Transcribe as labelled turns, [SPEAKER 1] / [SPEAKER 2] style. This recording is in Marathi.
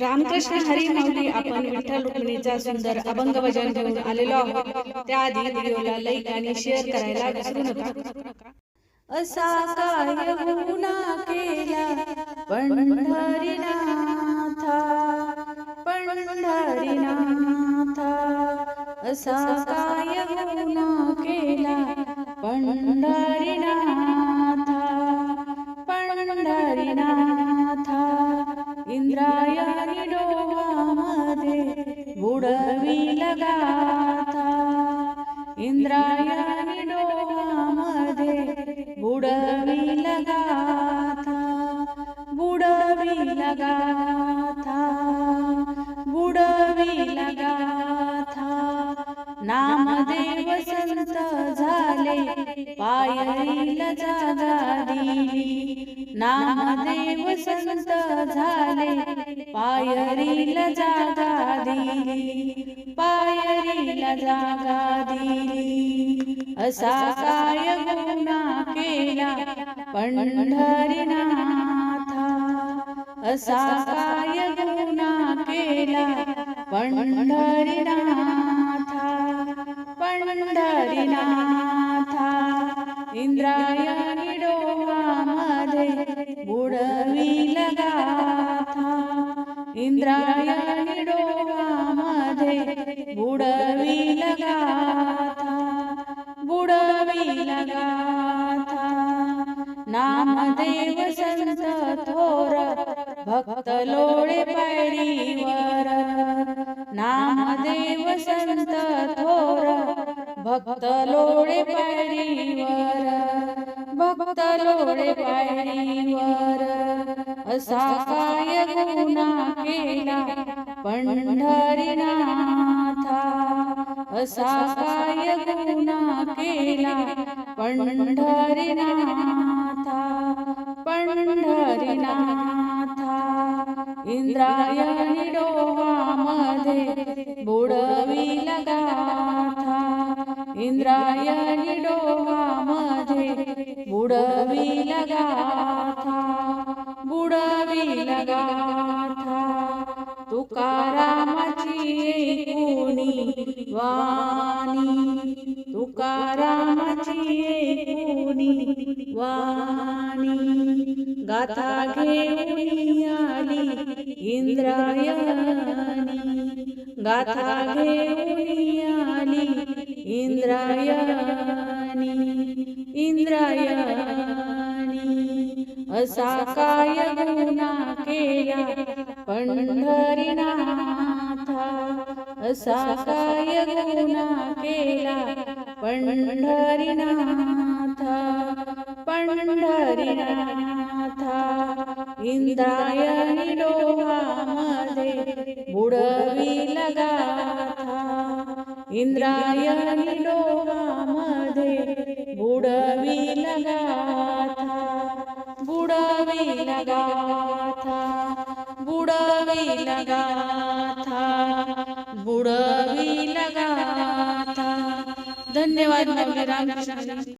[SPEAKER 1] रामकृष्ण हरी माऊली आपण विठ्ठल रुक्मिणीचा सुंदर अभंग भजन घेऊन आलेलो आहोत. त्याआधी व्हिडिओला लाईक आणि शेअर करायला विसरू नका. असा काय गुन्हा केला? पंढरीनाथा. पंढरीनाथा. असा काय गुन्हा केला? पंढरीनाथा. पंढरीनाथा. इंद्रायणी दाता इंद्रायणी डोहामध्ये बुडवी लगाता बुडवी लगाता बुडवी गाथा नामदेव संत झाले पायरीला जागा दिली नामदेव संत झाले पायरीला जागा दिली पायरीला जागा दिली. असा काय गुन्हा केला पंढरीनाथा? असा काय गुन्हा केला पंढरीनाथा? पंढरीनाथा इंद्रायण इंद्रायणी डोहामध्ये बुडवी गाथा बुडविला गाथा नामदेव संत थोर भक्त लोळे पायरीवर. नामदेव संत थोर भक्त लोळे पायरीवर. भक्त लोळे पायरीवर. असा काय गुन्हा केला पंढरीनाथा. असा काय गुन्हा केला पंढरीनाथा. पंढरीनाथा. इंद्रायणी डोहामध्ये बुडवी लगाथा इंद्रायणी डोहामध्ये बुडवी लगा तुकारामाची कोणी वाणी? तुकारामाची कोणी वाणी? गाथा घेऊन आली इंद्रायणी. गाथा घेऊन आली इंद्रायणी. इंद्रायणी असा काय गुन्हा केला? पंढरीनाथा असा काय गुन्हा केला पंढरीनाथा पंढरीनाथा. इंद्रायणी डोहामध्ये बुडवी लगाथा इंद्रायणी डोहामध्ये बुडवी लगाथा बुडवी लगा बुडविला गाथा बुडविला गाथा धन्यवाद रामकृष्ण